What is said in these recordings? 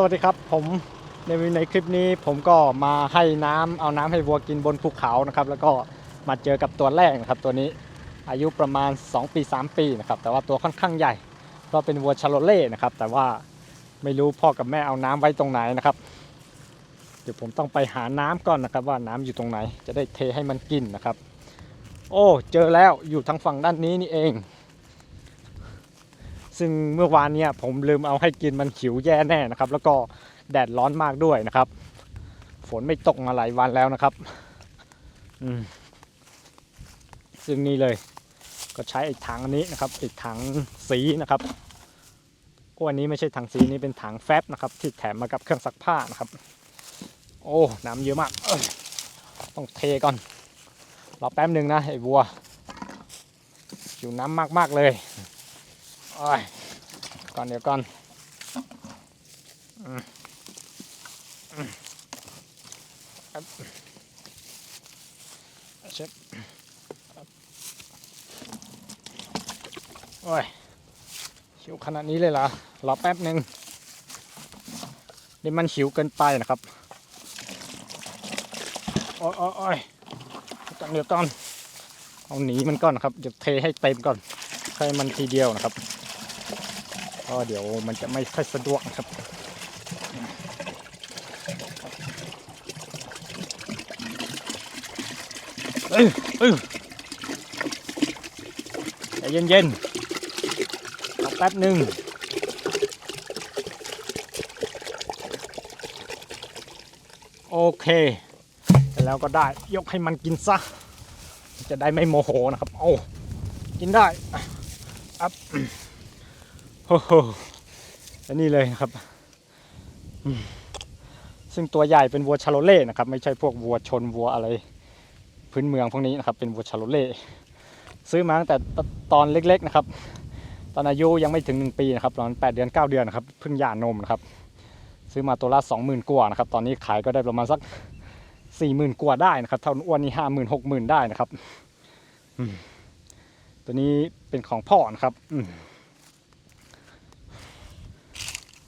สวัสดีครับผมในในคลิปนี้ผมก็มาให้น้ำเอาน้ำให้วัวกินบนภูเขานะครับ แล้วก็มาเจอกับตัวแรกนะครับตัวนี้อายุประมาณ 2 ปี 3 ปีนะครับแต่ว่าตัวค่อนข้างใหญ่เพราะเป็นวัวชาโลเล่นะครับแต่ว่าไม่รู้พ่อกับแม่เอาน้ำไว้ตรงไหนนะครับ เดี๋ยวผมต้องไปหาน้ำก่อนนะครับ ว่าน้ำอยู่ตรงไหน จะได้เทให้มันกินนะครับ โอ้เจอแล้วอยู่ทางฝั่งด้านนี้นี่เอง ซึ่งเมื่อวานเนี่ยผมลืมเอาให้กินมันหิวแย่แน่นะครับ แล้วก็แดดร้อนมากด้วยนะครับ ฝนไม่ตกมาหลายวันแล้วนะครับอืมซึ่งนี่เลย ก็ใช้ไอ้ถังนี้นะครับไอ้ถังสีนะครับก็อันนี้ไม่ใช่ถังสีนี่เป็นถังแฟบนะครับ ที่แถมมากับเครื่องซักผ้านะครับ โอ้น้ำเยอะมากต้องเทก่อนรอแป๊บหนึ่งนะไอ้วัวอยู่น้ำมากๆเลย โอ้ยก่อนเดี๋ยวก่อนเช็ดโอ้ยหิวขนาดนี้เลยเหรอรอแป๊บหนึ่งนี่มันหิวเกินไปนะครับโอ้ยโอ้ยก่อนเดี๋ยวก่อนเอาหนีมันก่อนนะครับเดี๋ยวเทให้เต็มก่อนให้มันทีเดียวนะครับ ก็เดี๋ยวมันจะไม่ค่อยสะดวกครับเอ้ยเอ้ยใจเย็นๆรอแป๊บหนึ่งโอเค แล้วก็ได้ยกให้มันกินซะ จะได้ไม่โมโหนะครับเอากินได้อัพ โอ้โหอันนี้เลยครับ ซึ่งตัวใหญ่เป็นวัวชาโลเล่นะครับ ไม่ใช่พวกวัวชนวัวอะไร พื้นเมืองพวกนี้นะครับ เป็นวัวชาโลเล่ซื้อมาตั้งแต่ตอนเล็ก ๆนะครับ ตอนอายุยังไม่ถึง1ปีนะครับตอน8เดือน9เดือนนะครับเพิ่งหย่านมนะครับ ซื้อมาตัวละ20,000กว่านะครับ ตอนนี้ขายก็ได้ประมาณสัก40,000กว่าได้นะครับเท่าอ้วนนี่50,000 60,000ได้นะครับตัวนี้เป็นของพ่อนะครับ อืม โห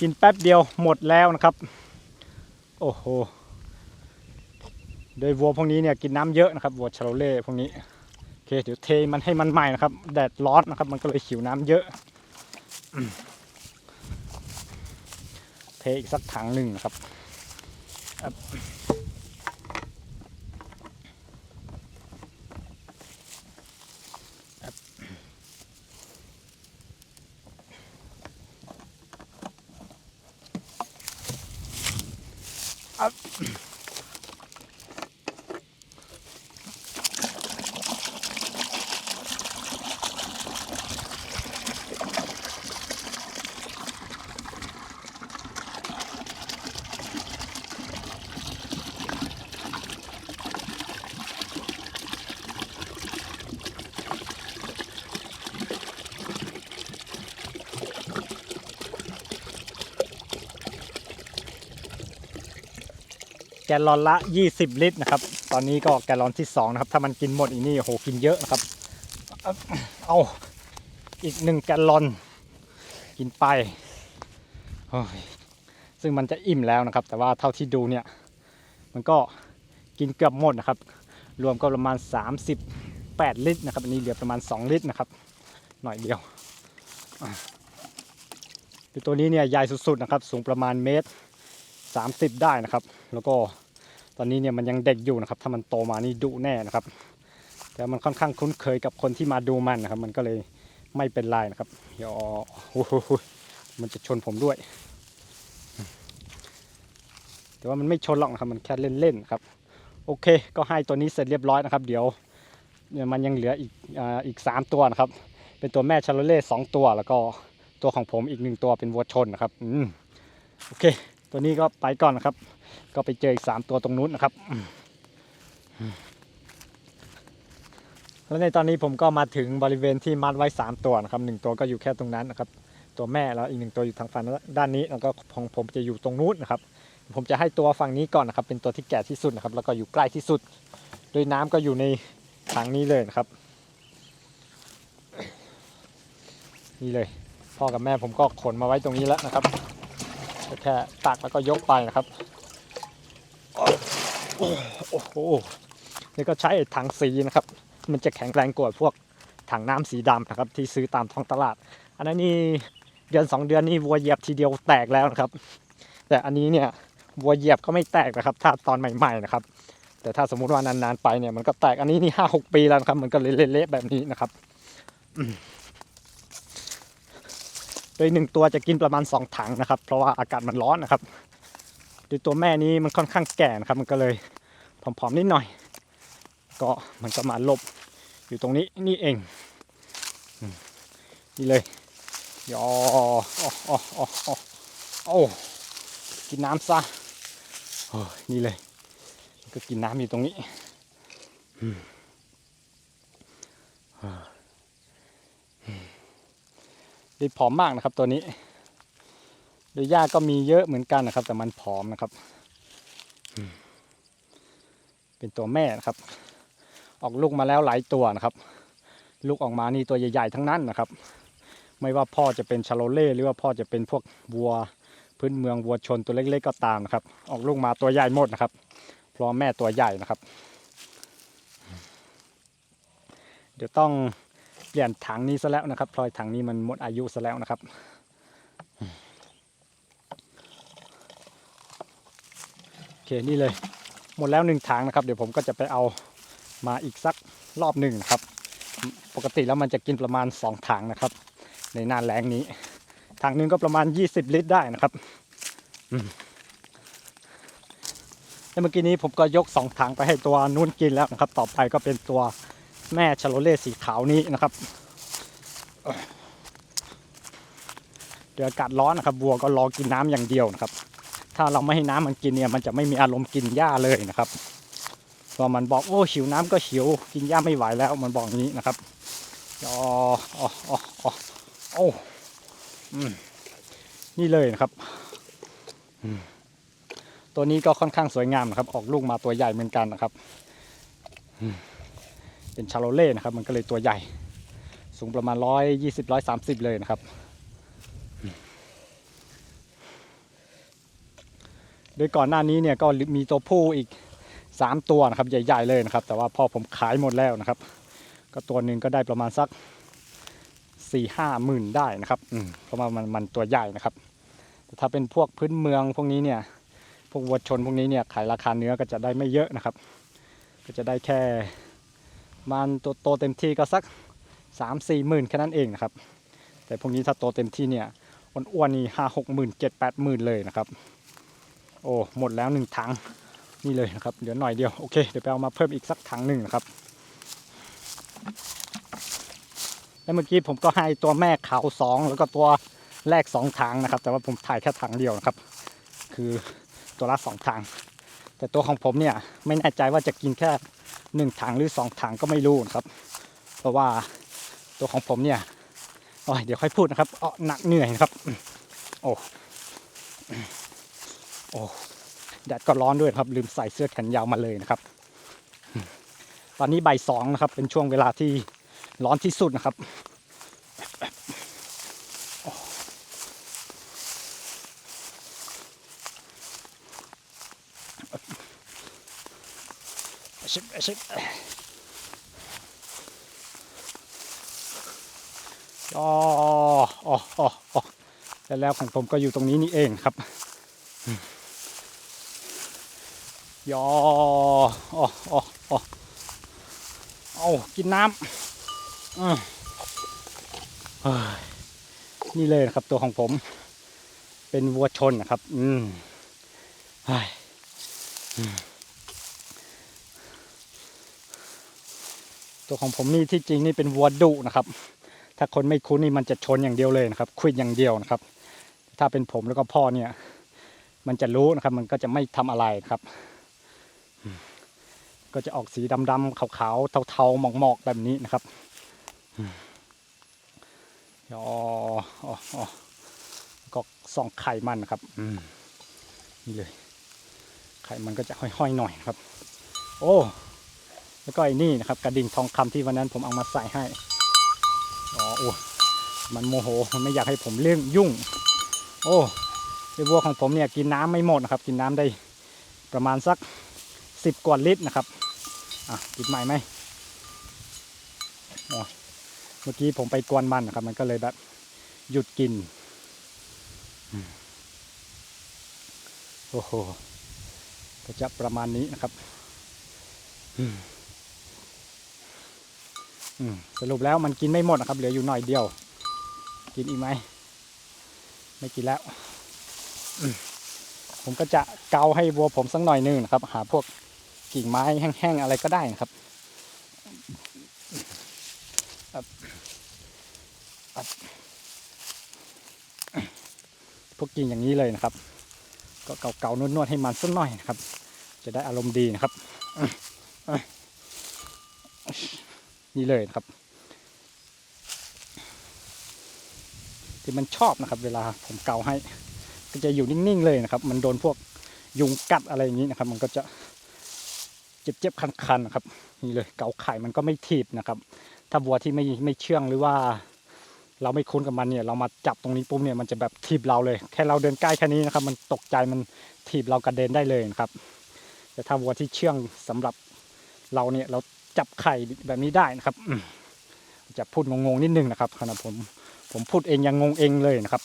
กินแป๊บเดียวหมดแล้วนะครับ โอ้โห โดยวัวพวกนี้เนี่ยกินน้ำเยอะนะครับวัวชาโลเล่พวกนี้โอเคเดี๋ยวเทมันให้มันใหม่นะครับ แดดร้อนนะครับ มันก็เลยหิวน้ำเยอะ เทอีกสักถังหนึ่งนะครับ ลลอนละ 20 ลิตรนะครับ ตอนนี้ก็แกลลอนที่ 2 นะครับ ถ้ามันกินหมดอีกนี่โหกินเยอะนะครับ เอาอีกหนึ่งแกลลอน กินไป ซึ่งมันจะอิ่มแล้วนะครับ แต่ว่าเท่าที่ดูเนี่ย มันก็กินเกือบหมดนะครับ รวมก็ประมาณ 38 ลิตรนะครับ อันนี้เหลือประมาณ 2 ลิตรนะครับ หน่อยเดียวตัวนี้เนี่ยใหญ่สุดๆนะครับ สูงประมาณเมตร 30 ได้นะครับ แล้วก็ ตอนนี้เนี่ยมันยังเด็กอยู่นะครับ ถ้ามันโตมานี่ดุแน่นะครับ แต่มันค่อนข้างคุ้นเคยกับคนที่มาดูมันนะครับ มันก็เลยไม่เป็นไรนะครับเดี๋ยวโอ้โหมันจะชนผมด้วย แต่ว่ามันไม่ชนหรอกนะครับ มันแค่เล่นๆครับ โอเค ก็ให้ตัวนี้เสร็จเรียบร้อยนะครับ เดี๋ยวมันยังเหลืออีกอ่าอีก3ตัวนะครับ เป็นตัวแม่ชาโลเล่สองตัว แล้วก็ตัวของผมอีกหนึ่งตัวเป็นวัวชนนะครับ อืม โอเค ตัวนี้ก็ไปก่อนนะครับ ก็ไปเจออีกสามตัวตรงนู้นนะครับแล้วในตอนนี้ผมก็มาถึงบริเวณที่มัดไว้สามตัวนะครับหนึ่งตัวก็อยู่แค่ตรงนั้นนะครับ ตัวแม่แล้วอีกหนึ่งตัวอยู่ทางฝั่งด้านนี้แล้วก็ของผมจะอยู่ตรงนู้นนะครับ ผมจะให้ตัวฝั่งนี้ก่อนนะครับ เป็นตัวที่แก่ที่สุดนะครับ แล้วก็อยู่ใกล้ที่สุด โดยน้ำก็อยู่ในถังนี้เลยนะครับนี่เลย พ่อกับแม่ผมก็ขนมาไว้ตรงนี้แล้วนะครับแค่ตักแล้วก็ยกไปนะครับ โอ้โหนี่ก็ใช้ถังสีนะครับ มันจะแข็งแรงกว่าพวกถังน้ำสีดำนะครับ ที่ซื้อตามท้องตลาด อันนั้นนี่เดือนสองเดือนนี่วัวเหยียบทีเดียวแตกแล้วนะครับ แต่อันนี้เนี่ยวัวเหยียบก็ไม่แตกนะครับ ถ้าตอนใหม่ ๆนะครับ แต่ถ้าสมมุติว่านานๆไปเนี่ยมันก็แตกอันนี้นี่ห้าหกปีแล้วครับ มันก็เละๆแบบนี้นะครับโดยหนึ่งตัวจะกินประมาณสองถังนะครับ เพราะว่าอากาศมันร้อนนะครับ โดยตัวแม่นี้มันค่อนข้างแก่นะครับ มันก็เลยผอมๆนิดหน่อย ก็มันก็มาหลบอยู่ตรงนี้นี่เองนี่เลยยออออออ๋ออ๋อโอ้กินน้ำซะโอ้ยนี่เลย ก็กินน้ำอยู่ตรงนี้อืมอ่าอืมได้ผอมมากนะครับตัวนี้ โดยหญ้าก็มีเยอะเหมือนกันนะครับ แต่มันผอมนะครับ เป็นตัวแม่นะครับ ออกลูกมาแล้วหลายตัวนะครับ ลูกออกมานี่ตัวใหญ่ๆทั้งนั้นนะครับ ไม่ว่าพ่อจะเป็นชาโลเล่หรือว่าพ่อจะเป็นพวกวัวพื้นเมืองวัวชนตัวเล็กๆก็ตามนะครับ ออกลูกมาตัวใหญ่หมดนะครับเพราะแม่ตัวใหญ่นะครับ เดี๋ยวต้องเปลี่ยนถังนี้ซะแล้วนะครับเพราะถังนี้มันหมดอายุซะแล้วนะครับ โอ เคนี่เลย หมดแล้วหนึ่งถังนะครับ เดี๋ยวผมก็จะไปเอามาอีกสักรอบหนึ่งนะครับ ปกติแล้วมันจะกินประมาณสองถังนะครับ ในหน้าแรงนี้ ถังนึงก็ประมาณ 20 ลิตรได้นะครับแล้วเมื่อกี้นี้ผมก็ยกสองถังไปให้ตัวนู้นกินแล้วนะครับ ต่อไปก็เป็นตัวแม่ชโลเล่สีขาวนี้นะครับเดี๋ยวอากาศร้อนนะครับวัวก็รอกินน้ำอย่างเดียวนะครับ ถ้าเราไม่ให้น้ำมันกินเนี่ยมันจะไม่มีอารมณ์กินหญ้าเลยนะครับพอมันบอกโอ้หิวน้ำก็หิวกินหญ้าไม่ไหวแล้วมันบอกนี้นะครับอ๋ออ๋ออ๋ออ๋อโอ้อืมนี่เลยนะครับตัวนี้ก็ค่อนข้างสวยงามนะครับ ออกลูกมาตัวใหญ่เหมือนกันนะครับเป็นชาโลเล่นะครับ มันก็เลยตัวใหญ่ สูงประมาณร้อยยี่สิบร้อยสามสิบเลยนะครับอืม โดยก่อนหน้านี้เนี่ยก็มีตัวผู้อีกสามตัวนะครับใหญ่ ๆเลยนะครับ แต่ว่าพ่อผมขายหมดแล้วนะครับ ก็ตัวหนึ่งก็ได้ประมาณสักสี่ห้าหมื่นได้นะครับเพราะว่ามันมันตัวใหญ่นะครับแต่ถ้าเป็นพวกพื้นเมืองพวกนี้เนี่ยพวกวัวชนพวกนี้เนี่ยขายราคาเนื้อก็จะได้ไม่เยอะนะครับ ก็จะได้แค่มันตัวโตเต็มที่ก็สักสามสี่หมื่นแค่นั้นเองนะครับ แต่พวกนี้ถ้าโตเต็มที่เนี่ยอ้วนๆนี่ห้าหกหมื่นเจ็ดแปดหมื่นเลยนะครับ โอ้หมดแล้วหนึ่งถังนี่เลยนะครับเดี๋ยวหน่อยเดียวโอเคเดี๋ยวไปเอามาเพิ่มอีกสักถังหนึ่งนะครับ แล้วเมื่อกี้ผมก็ให้ตัวแม่ขาวสองแล้วก็ตัวแรกสองถังนะครับ แต่ว่าผมถ่ายแค่ถังเดียวนะครับ คือตัวละสองถังแต่ตัวของผมเนี่ยไม่แน่ใจว่าจะกินแค่หนึ่งถังหรือสองถังก็ไม่รู้นะครับ เพราะว่าตัวของผมเนี่ยโอ้ยเดี๋ยวค่อยพูดนะครับอ๋อหนักเหนื่อยนะครับ โอ้ โอ้แดดก็ร้อนด้วยครับ ลืมใส่เสื้อแขนยาวมาเลยนะครับ ตอนนี้ใบสองนะครับ เป็นช่วงเวลาที่ร้อนที่สุดนะครับชิบชิบอ๋ออ๋ออ๋อแล้วของผมก็อยู่ตรงนี้นี่เองครับ ยออ๋ออ๋ออ๋อเอากินน้ำอืมเฮ้ยนี่เลยนะครับตัวของผม เป็นวัวชนนะครับ อืมเฮ้ตัวของผมนี่ที่จริงนี่เป็นวัวดุนะครับ ถ้าคนไม่คุ้นนี่มันจะชนอย่างเดียวเลยนะครับ ควิดอย่างเดียวนะครับ ถ้าเป็นผมแล้วก็พ่อเนี่ย มันจะรู้นะครับ มันก็จะไม่ทำอะไรนะครับ ก็จะออกสีดำๆขาวๆเทาๆหมอกๆแบบนี้นะครับอ๋ออ๋ออ๋อก็ส่องไข่มันนะครับอืมนี่เลยไข่มันก็จะห้อยๆหน่อยนะครับ โอ้แล้วก็ไอ้นี่นะครับ กระดิ่งทองคำที่วันนั้นผมเอามาใส่ให้อ๋อโอ้มันโมโหมันไม่อยากให้ผมเรื่องยุ่ง โอ้โดยวัวของผมเนี่ยกินน้ำไม่หมดนะครับ กินน้ำได้ประมาณสักสิบกว่าลิตรนะครับ อะกินใหม่ไหมเมื่อกี้ผมไปกวนมันนะครับ มันก็เลยแบบหยุดกิน โอ้โห ก็จะประมาณนี้นะครับอือสรุปแล้วมันกินไม่หมดนะครับ เหลืออยู่หน่อยเดียว กินอีกไหม ไม่กินแล้ว ผมก็จะเกาให้วัวผมสักหน่อยหนึงนะครับ หาพวก กิ่งไม้แห้งๆอะไรก็ได้นะครับพวกกิ่งอย่างนี้เลยนะครับ ก็เกาๆนวดๆให้มันสักหน่อยนะครับ จะได้อารมณ์ดีนะครับนี่เลยนะครับ ที่มันชอบนะครับ เวลาผมเกาให้ ก็จะอยู่นิ่งๆเลยนะครับ มันโดนพวกยุงกัดอะไรอย่างนี้นะครับ มันก็จะ เจ็บๆคันๆนะครับนี่เลยเกาไข่มันก็ไม่ถีบนะครับ ถ้าวัวที่ไม่ไม่เชื่องหรือว่า เราไม่คุ้นกับมันเนี่ย เรามาจับตรงนี้ปุ๊บเนี่ยมันจะแบบถีบเราเลย แค่เราเดินใกล้แค่นี้นะครับ มันตกใจมันถีบเรากระเด็นได้เลยนะครับ แต่ถ้าวัวที่เชื่องสำหรับเราเนี่ยเราจับไข่แบบนี้ได้นะครับจะพูดงงๆนิดนึงนะครับขณะผมผมพูดเองยังงงเองเลยนะครับ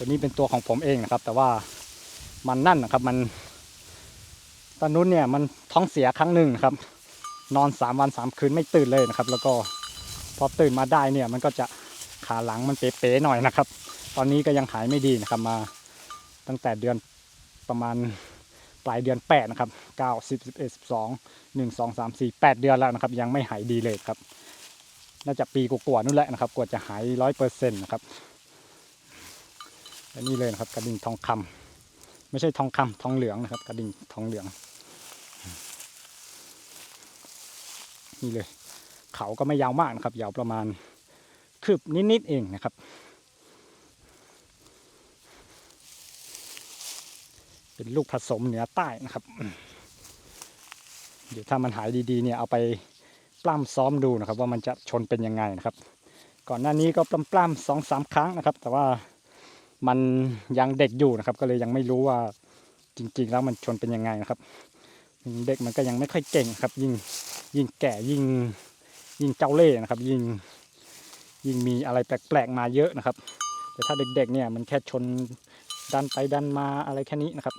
ตัวนี้เป็นตัวของผมเองนะครับ แต่ว่ามันนั่นนะครับมันตอนนู้นเนี่ยมันท้องเสียครั้งหนึ่งครับ นอนสามวันสามคืนไม่ตื่นเลยนะครับ แล้วก็พอตื่นมาได้เนี่ยมันก็จะขาหลังมันเป๋ๆหน่อยนะครับ ตอนนี้ก็ยังหายไม่ดีนะครับมาตั้งแต่เดือนประมาณปลายเดือนแปดนะครับเก้าสิบสิบเอ็ดสิบสองหนึ่งสองสามสี่แปดเดือนแล้วนะครับ ยังไม่หายดีเลยครับ น่าจะปีกว่าๆนู่นแหละนะครับกว่าจะหายร้อยเปอร์เซ็นต์นะครับ และนี่เลยนะครับกระดิ่งทองคำไม่ใช่ทองคำทองเหลืองนะครับ กระดิ่งทองเหลือง นี่เลย เขาก็ไม่ยาวมากนะครับ ยาวประมาณคืบนิดๆเองนะครับเป็นลูกผสมเหนือใต้นะครับ เดี๋ยวถ้ามันหายดีๆเนี่ยเอาไปปล้ำซ้อมดูนะครับ ว่ามันจะชนเป็นยังไงนะครับ ก่อนหน้านี้ก็ปล้ำปล้ำสองสามครั้งนะครับ แต่ว่า มันยังเด็กอยู่นะครับ ก็เลยยังไม่รู้ว่าจริง ๆ แล้วมันชนเป็นยังไงนะครับ เด็กมันก็ยังไม่ค่อยเก่งครับ ยิ่งยิ่งแก่ยิ่งยิ่งเจ้าเล่ห์นะครับ ยิ่งยิ่งมีอะไรแปลกๆมาเยอะนะครับ แต่ถ้าเด็กๆเนี่ยมันแค่ชนดันไปดันมาอะไรแค่นี้นะครับ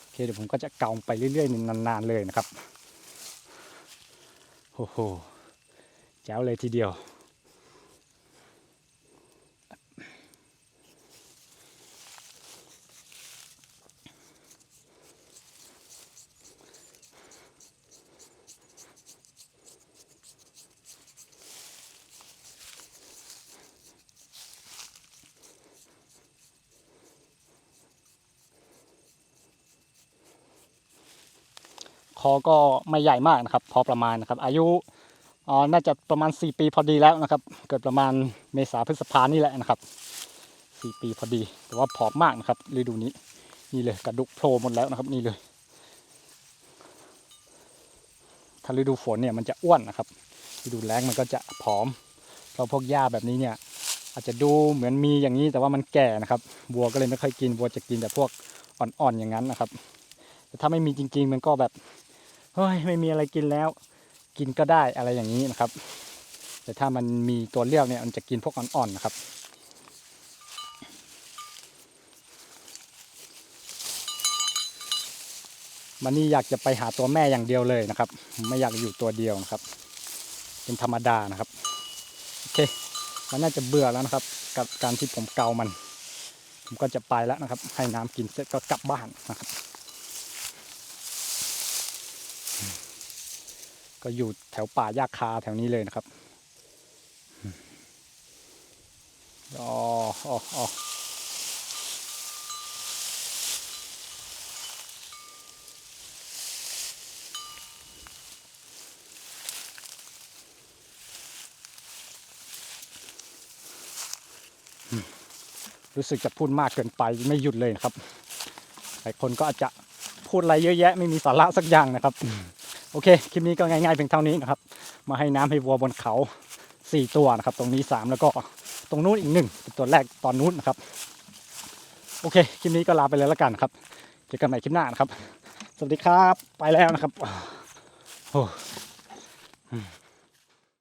โอเคเดี๋ยวผมก็จะเกาไปเรื่อยๆนานๆเลยนะครับโอ้โหแจ๋วเลยทีเดียว คอก็ไม่ใหญ่มากนะครับ พอประมาณนะครับ อายุอ๋อน่าจะประมาณ 4 ปีพอดีแล้วนะครับ เกิดประมาณเมษาพฤษภานี่แหละนะครับ 4 ปีพอดี แต่ว่าผอมมากนะครับฤดูนี้นี่เลยกระดูกโผล่หมดแล้วนะครับนี่เลย ถ้าฤดูฝนเนี่ยมันจะอ้วนนะครับฤดูแล้งมันก็จะผอม เพราะพวกหญ้าแบบนี้เนี่ย อาจจะดูเหมือนมีอย่างนี้แต่ว่ามันแก่นะครับวัวก็เลยไม่ค่อยกินวัวจะกินแต่พวกอ่อนๆอย่างนั้นนะครับแต่ถ้าไม่มีจริง ๆ มันก็แบบ เฮ้ยไม่มีอะไรกินแล้ว กินก็ได้อะไรอย่างนี้นะครับ แต่ถ้ามันมีตัวเลือกเนี่ยมันจะกินพวกอ่อนๆนะครับมันนี่อยากจะไปหาตัวแม่อย่างเดียวเลยนะครับ ไม่อยากอยู่ตัวเดียวนะครับ เป็นธรรมดานะครับโอเคมันน่าจะเบื่อแล้วนะครับ กับการที่ผมเกามัน ผมก็จะไปแล้วนะครับ ให้น้ำกินเสร็จก็กลับบ้านนะครับ ก็อยู่แถวป่าหญ้าคาแถวนี้เลยนะครับอ๋ออ๋ออ๋อรู้สึกจะพูดมากเกินไปไม่หยุดเลยนะครับ หลายคนก็อาจจะพูดอะไรเยอะแยะ ไม่มีสาระสักอย่างนะครับ โอเค คลิปนี้ก็ง่ายๆเพียงเท่านี้นะครับ มาให้น้ำให้วัวบนเขา 4 ตัวนะครับ ตรงนี้ 3 แล้วก็ตรงนู้นอีกหนึ่งเป็นตัวแรกตอนนู้นนะครับ โอเค คลิปนี้ก็ลาไปเลยแล้วกันครับ เจอกันใหม่คลิปหน้านะครับ สวัสดีครับ ไปแล้วนะครับโอ้